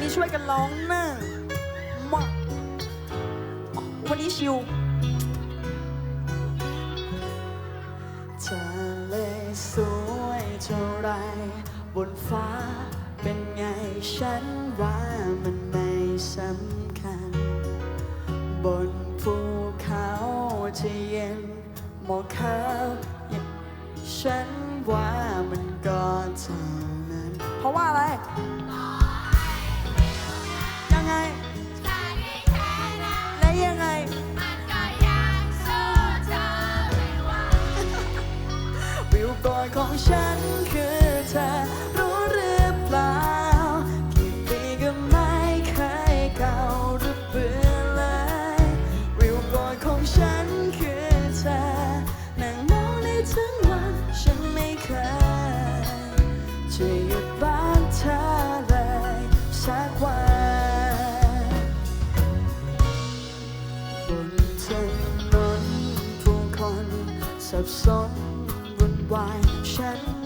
นี้ช่วยกันร้องนะมาวันนี้ชิวเธอเลสวยเท่าไรบนฟ้าเป็นไงฉันว่ามันไม่สำคัญ บนภูเขาจะเย็นหมอกขาวฉันว่ามันก็เท่านั้น เพราะว่าอะไร วิวของฉันคือเธอรู้หรือเปล่า กี่ปีก็ไม่เคยเก่าหรือเบื่อเลยวิวบอยของฉันคือเธอนั่งมองในทั้งวันฉันไม่เคยจะหยุดรักเธอเลยสักวันบนถนนผู้คนสับสน ว่าฉัน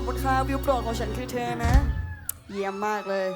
อบคุณครับวิวโปรดของฉันคือเธอนะ เยี่ยมมากเลย